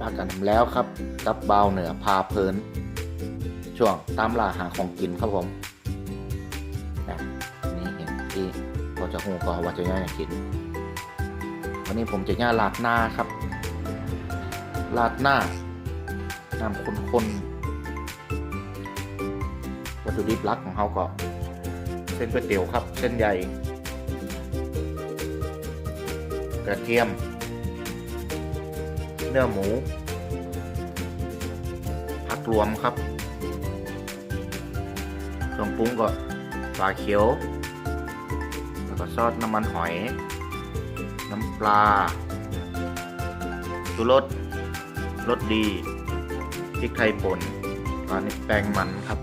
ปากันแล้วครับกับเบาเหนือพาเพลิน ช่วงตามล่าหาของกินครับผมนะนี่เห็นที่พอจะหูก็ว่าจะย่าอยากกินวันนี้ผมจะย่าลาดหน้าครับ ลาดหน้าน้ำข้นๆวัตถุดิบหลักของเขาก็ เส้นก๋วยเตี๋ยวครับ เส้นใหญ่ กระเทียม เนื้อหมู ผักรวมครับเครื่องปรุงก็ปลาเขียว แล้วก็ซอสน้ำมันหอย น้ำปลาชูรสรสดีพริกไทยป่นอันนี้แป้งมันครับ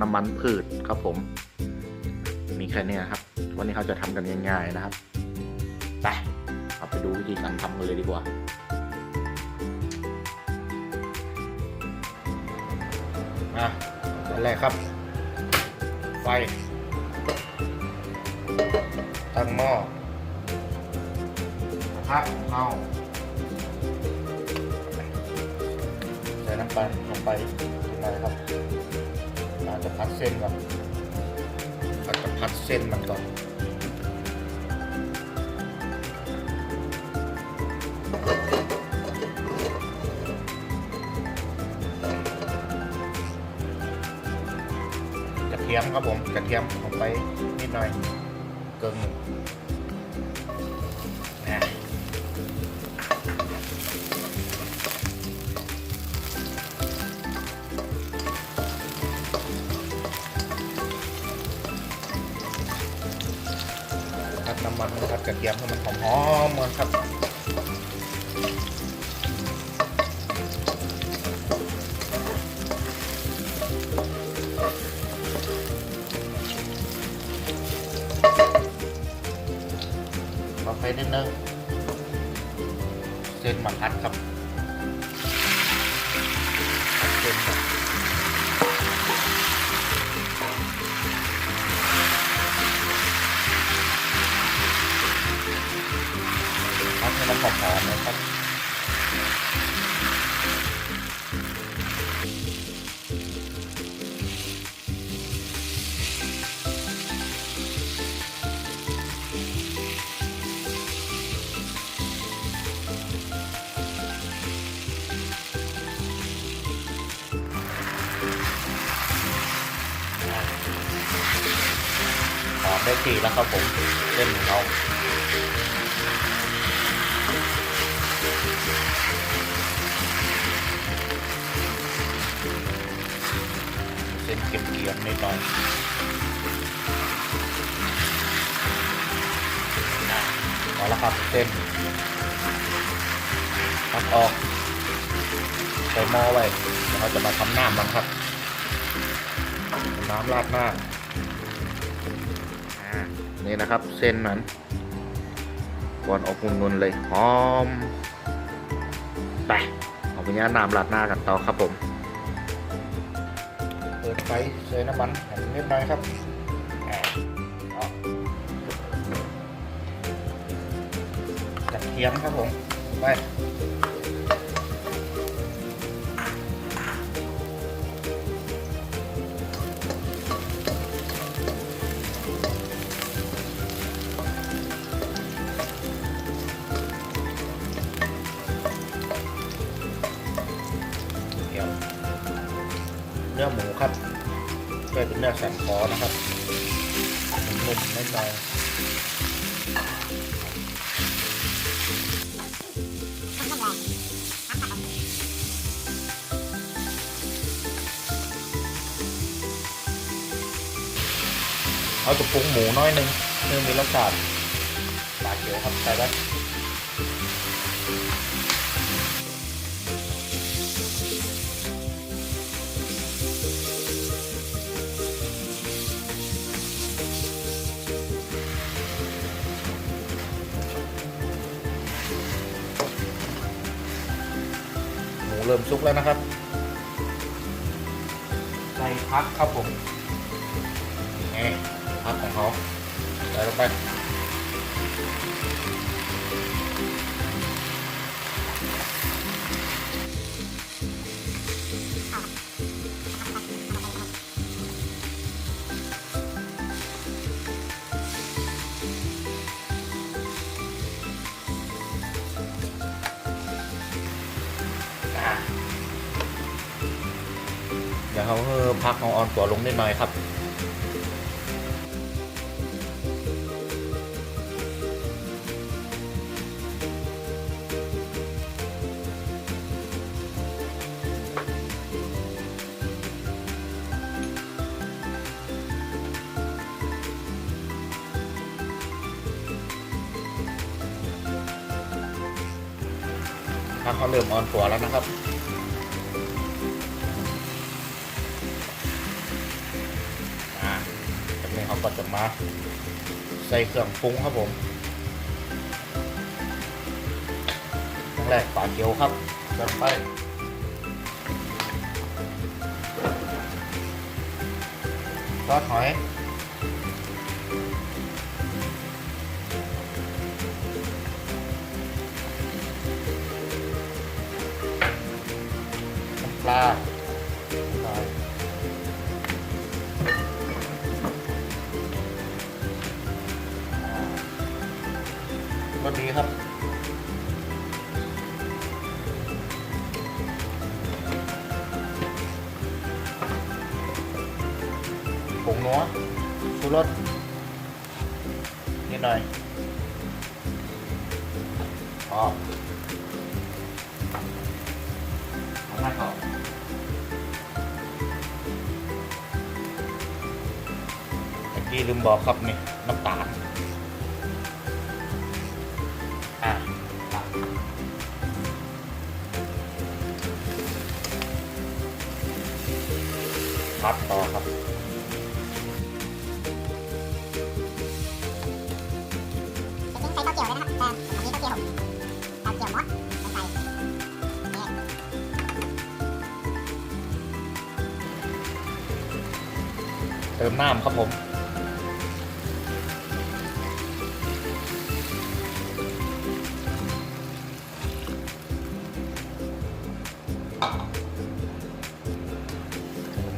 น้ำมันพืชครับผม มีแค่นี้ครับ วันนี้เขาจะทำกันง่ายๆนะครับ ไป เอาไปดูวิธีการทำกันเลยดีกว่า อะอันแรกครับ ไฟ ตั้งหม้อกระทะของเราใส่น้ำตาลลงไปลงไปครับเราจะพัดเส้นก่อนเราจะพัดเส้นมันก่อน ทียมครับผมกระเทียมลงไปนิดหน่อยเกินหนึ่งนะพัดน้ำมันพัดกระเทียมให้มันหอมๆก่อนครับ นิดนึงเส้นหมักพัดครับพัดเส้นครับพัดให้มันหอมๆนะครับ หอมได้ที่แล้วครับผมเส้นของเราเส้นเกรียมๆนิดหน่อยอะเอาละครับเส้นตักออกใส่หม้อไว้เดี๋ยวเราจะมาทำน้ำมันครับ น้ำราดหน้า นี่นะครับ เส้นนั้นก่อนออกนุ่นๆเลยหอมไปเอาไปย่างน้ำราดหน้ากันต่อครับผม เปิดไฟใส่น้ำมันให้นิดหน่อยครับกระเทียมครับผม ไป อนะครับนุ่มๆนิดหน่อยเอาจะปรุงหมูน้อยหนึ่งเพื่อมีรสชาติปลาเขียวครับใส่ได้ เริ่มสุกแล้วนะครับใส่พักครับผมนี่พักของเขาใส่ลงไป เออพักขอ่อนตัวลงนิดหน่อยครับพักเขาเริ่มอ่อนตัวแล้วนะครับ ก็จะมาใส่เครื่องปรุงครับผมขั้นแรกปลาเกี๊ยวครับเติมไปซอสหอยน้ำปลา นิดหน่อยพอทำหน้าก่อนเมื่อกี้ลืมบอกครับนี่น้ำตาลอะพัดต่อครับ เลยนะครับแต่อันนี้เต้าเกี่ยวเต้าเกี่ยวมดใส่นี่เติมน้ำครับผม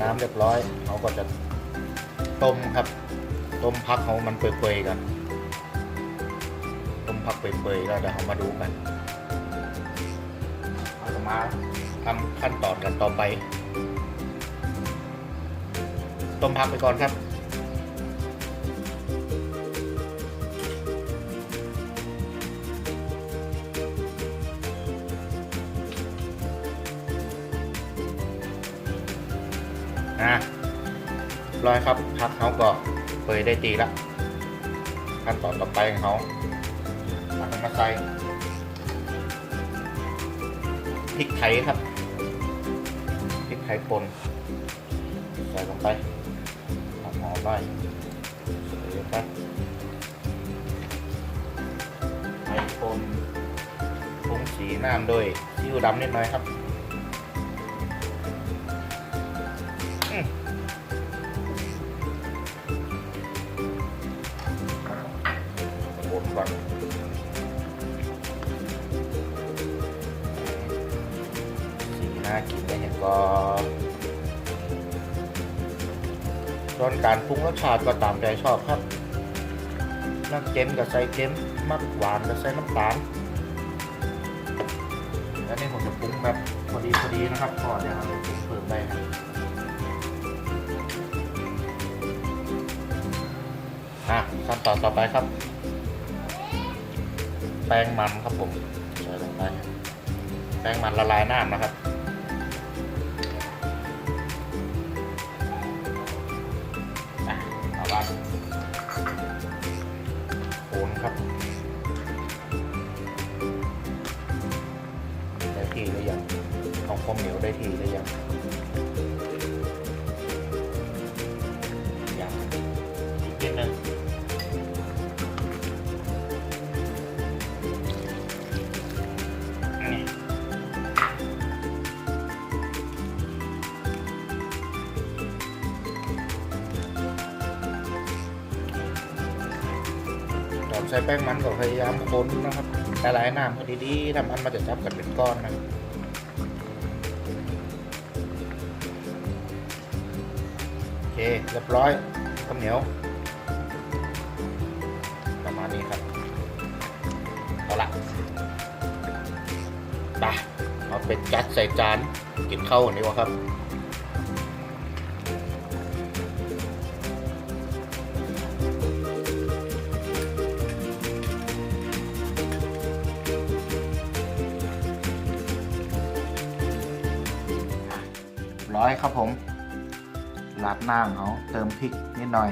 น้ำเรียบร้อยเขาก็จะต้มครับ ต้มพักเขามันเปื่อยๆกัน พักเปื่อยๆแล้วเดี๋ยวเรามาดูกันเราจะมาทำขั้นตอนกันต่อไป ต้มพักไปก่อนครับอะร้อยครับพักเขาก็เปยได้ตีละขั้นตอนต่อไปของเขา เอามาใส่พริกไทยครับพริกไทยป่นใส่ลงไปหอมหอมหน่อยใส่ลงไปไทยป่นปรุงสีน้ำด้วยซีอิ๊วดำนิดหน่อยครับ น่ากินได้เห็นก็ส่วนการปรุงรสชาติก็ตามใจชอบครับมักเค็มกับใส่เค็มมักหวานกับใส่น้ำตาลอันนี้ผมจะปรุงแบบพอดีพอดีนะครับพอเดี๋ยวเราเพิ่มได้ครับอะขั้นตอนต่อไปครับ แป้งมันครับผมใส่ลงไปแป้งมันละลายน้ำนะครับ ของความเหนียวได้ที่หรือยังยังอีกนิดนึงนี่ตอนใช้แป้งมันก็พยายามคนนะครับละลายน้ำพอดีๆทำมันมาจะจับกันเป็นก้อนนะโอ เคเรียบร้อยข้าวเหนียว ประมาณนี้ครับ เอาละไปเอาเป็ดจัดใส่จานกินข้าวันดีกวะครับร้อยครับผม ราดหน้าของเขาเติมพริกนิดหน่อย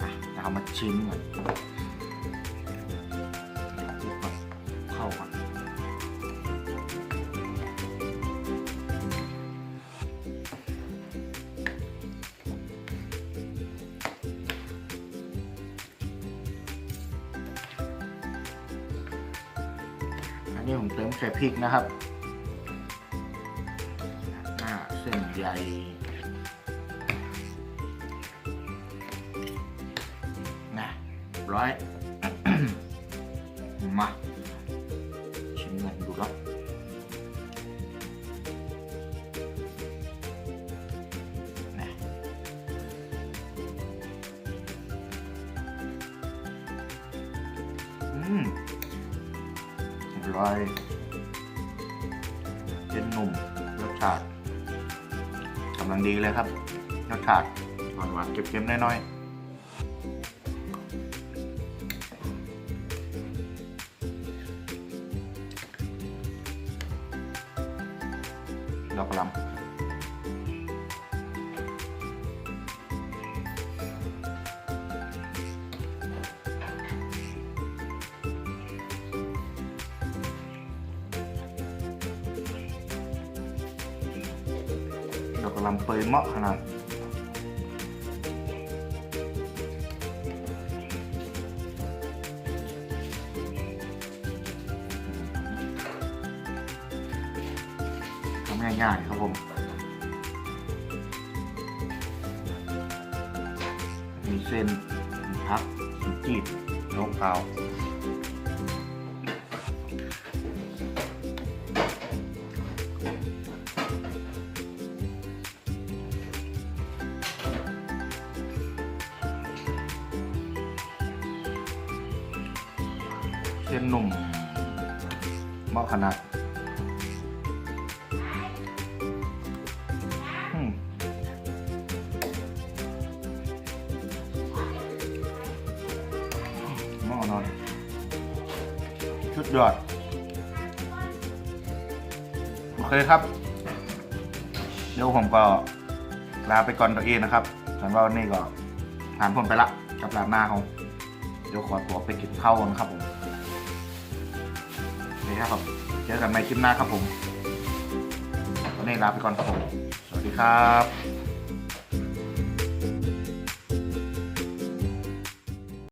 อเอามาชิมก่อนเข้าก่อนอันนี้ผมเติมแค่พริกนะครับ หน้าเส้นใหญ่ ร้อยมาชิมเงินดูแล้วนะอืมร่อยเส้นหนุ่มรสชาติกำลังดีเลยครับรสชาติหวานหวานๆเค็มๆน้อยๆ ดอกกระหลำดอกำลังเปยเหมาะขนาด ง่ายๆครับผมมีเส้นมีพักมีจีดโลกเกาเส้นหนุ่มเหมาะขนาด เคครับ เดี๋ยวผมก็ลาไปก่อนตัวเองนะครับสำหรับวันนี้ก็ผ่านพ้นไปละกับลาหน้าของเดี๋ยวขอตัวไปกินข้าวกันครับผมนี่ครับเจอกันในคลิปหน้าครับผมวันนี้ลาไปก่อนครับผม สวัสดีครับ